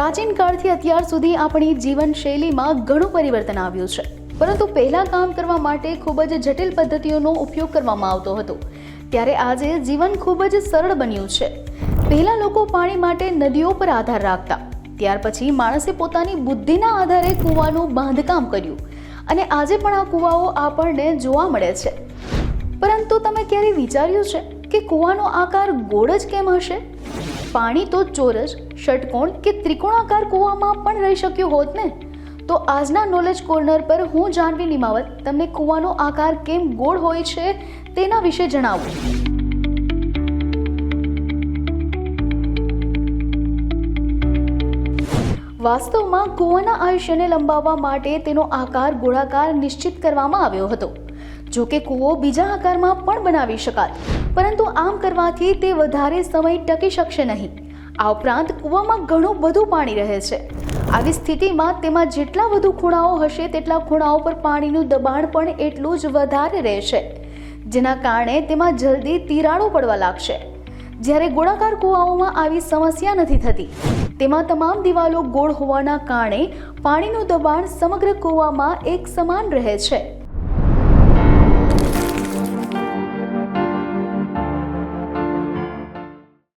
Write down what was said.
પ્રાચીન કાળથી અત્યાર સુધી આપણી જીવનશૈલીમાં ઘણું પરિવર્તન આવ્યું છે. પરંતુ પહેલાં કામ કરવા માટે ખૂબ જ જટિલ પદ્ધતિઓનો ઉપયોગ કરવામાં આવતો હતો. ત્યારે આજે જીવન ખૂબ જ સરળ બન્યું છે. પહેલાં લોકો પાણી માટે નદીઓ પર આધાર રાખતા. ત્યાર પછી માણસે પોતાની બુદ્ધિના આધારે કૂવાનું બાંધકામ કર્યું. અને આજે પણ આ કૂવાઓ આપણને જોવા મળે છે. પરંતુ તમે ક્યારેય વિચાર્યું છે કે કૂવાનો આકાર ગોળ જ કેમ હશે? પાણી તો ચોરસ, ષટકોણ કે ત્રિકોણાકાર કૂવામાં પણ રહી શક્યું હોત ને? તો આજના નોલેજ કોર્નર પર હું જાનવી નિમાવત તમને કૂવાનો આકાર કેમ ગોળ હોય છે તેના વિશે જણાવું. વાસ્તવમાં કૂવાના આયુષ્યને લંબાવવા માટે તેનો આકાર, ગોળાકાર નિશ્ચિત કરવામાં આવ્યો હતો. જો કે કૂવો બીજા આકારમાં પણ બનાવી શકાય. પરંતુ આમ કરવાથી તે વધારે સમય ટકી શકશે નહીં. આ ઉપરાંત કૂવામાં ઘણું બધું પાણી રહે છે. આવી સ્થિતિમાં તેમાં જેટલા વધુ ખૂણાઓ હશે, તેટલા ખૂણાઓ પર પાણીનું દબાણ પણ એટલું જ વધારે રહેશે. જેના કારણે તેમાં જલ્દી તિરાડો પડવા લાગશે. જ્યારે ગોળાકાર કૂવાઓમાં આવી સમસ્યા નથી થતી, તેમાં તમામ દિવાલો ગોળ હોવાના કારણે પાણીનું દબાણ સમગ્ર કૂવામાં એક સમાન રહે છે.